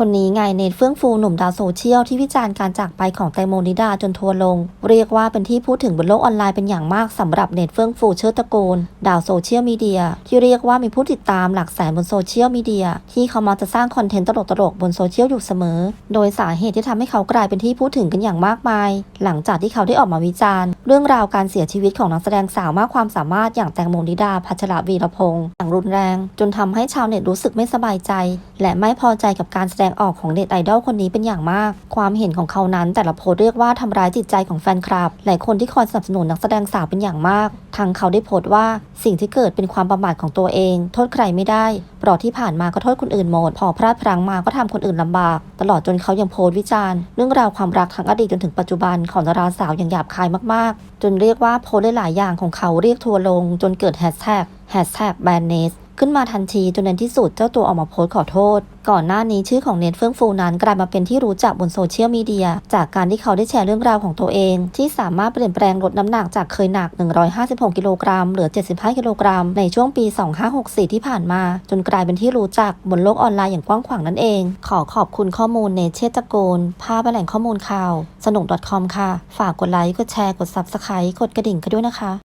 คนนี้ไงเนทเฟื่องฟูหนุ่มดาวโซเชียลที่วิจารณ์การจากไปของแตงโมนิดาจนทัวร์ลง เรียกว่าเป็นที่พูดถึงบนโลกออนไลน์เป็นอย่างมากสำหรับเนทเฟื่องฟูเชิดตระกูลดาวโซเชียลมีเดียที่เรียกว่ามีผู้ติดตามหลักแสนบนโซเชียลมีเดียที่เขามักจะสร้างคอนเทนต์ตลกๆบนโซเชียลอยู่เสมอ โดยสาเหตุที่ทำให้เขากลายเป็นที่พูดถึงกันอย่างมากมาย หลังจากที่เขาได้ออกมาวิจารณ์ เรื่องราวการเสียชีวิตของนักแสดงสาวมากความสามารถอย่างแตงโมนิดาพัชรวีรพงษ์อย่างรุนแรง จนทำให้ชาวเน็ตรู้สึกไม่สบายใจ และไม่พอใจกับการแสดงออกของเน็ตไอดอลคนนี้เป็นอย่างมาก ความเห็นของเขานั้นแต่ละโพสเรียกว่าทำร้ายจิตใจของแฟนคลับ หลายคนที่คอยสนับสนุนนักแสดงสาวเป็นอย่างมากทางเขาได้โพสต์ว่าสิ่งที่เกิดเป็นความประมาทของตัวเอง โทษใครไม่ได้เพราะที่ผ่านมาก็โทษคนอื่นหมด พอพลาดพลั้งมาก็ทำคนอื่นลำบาก ตลอดจนเขายังโพสต์วิจารณ์เรื่องราวความรักทั้งอดีตจนถึงปัจจุบันของดาราสาวอย่างหยาบคายมากๆ จนเรียกว่าโพสต์หลายๆอย่างของเขาเรียกทัวลง จนเกิดแฮชแท็ก แฮชแท็กแบนเนสขึ้นมาทันทีจนในที่สุดเจ้าตัวออกมาโพสต์ขอโทษ ก่อนหน้านี้ชื่อของเนทเฟื่องฟูนั้นกลายมาเป็นที่รู้จักบนโซเชียลมีเดีย จากการที่เขาได้แชร์เรื่องราวของตัวเอง ที่สามารถเปลี่ยนแปลงลดน้ำหนักจากเคยหนัก 156 กิโลกรัมเหลือ 75 กิโลกรัมในช่วงปี 2564 ที่ผ่านมา จนกลายเป็นที่รู้จักบนโลกออนไลน์อย่างกว้างขวางนั่นเอง ขอขอบคุณข้อมูลเนเชตะโกนภาพและแหล่งข้อมูลข่าว สนุก .com ค่ะ ฝากกดไลค์กดแชร์กด Subscribe กดกระดิ่งกันด้วยนะคะ